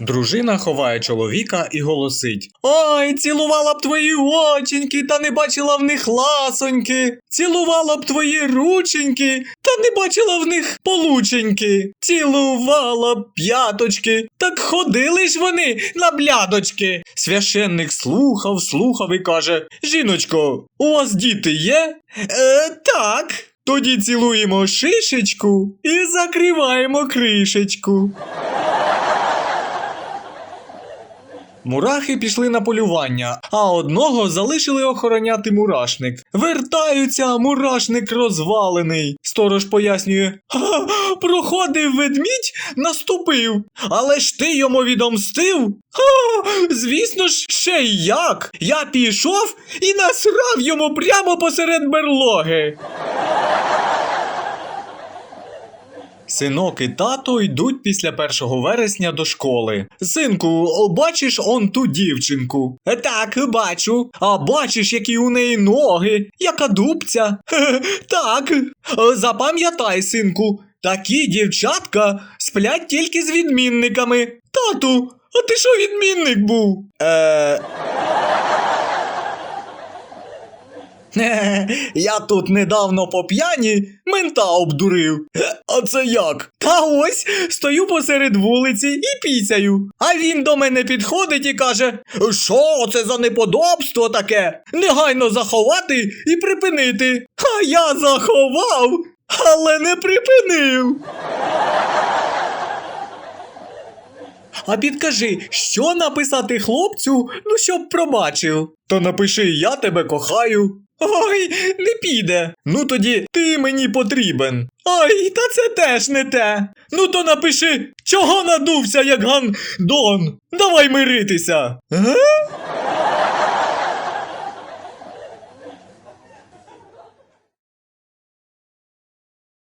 Дружина ховає чоловіка і голосить: Ой, цілувала б твої оченьки, та не бачила в них ласоньки. Цілувала б твої рученьки, та не бачила в них полученьки. Цілувала б п'яточки, так ходили ж вони на блядочки. Священник слухав, слухав і каже: Жіночко, у вас діти є? Е, так. Тоді цілуємо шишечку і закриваємо кришечку. Мурахи пішли на полювання, а одного залишили охороняти мурашник. Вертаються, мурашник розвалений. Сторож пояснює: «Ха, проходив ведмідь, наступив. Але ж ти йому відомстив? Ха, звісно ж, ще й як. Я пішов і насрав йому прямо посеред берлоги. Синок і тато йдуть після 1 вересня до школи. Синку, бачиш он ту дівчинку? Так, бачу. А бачиш, які у неї ноги, яка дубця. Так. Запам'ятай, синку, такі дівчатка сплять тільки з відмінниками. Тату, а ти що відмінник був? Е. Я тут недавно по п'яні мента обдурив. А це як? Та ось стою посеред вулиці і пісяю. А він до мене підходить і каже: Що це за неподобство таке? Негайно заховати і припинити. А я заховав, але не припинив. А підкажи, що написати хлопцю, ну щоб пробачив. То напиши я тебе кохаю. Ой, не піде. Ну тоді ти мені потрібен. Ой, та це теж не те. Ну то напиши, чого надувся, як гандон. Давай миритися. Га?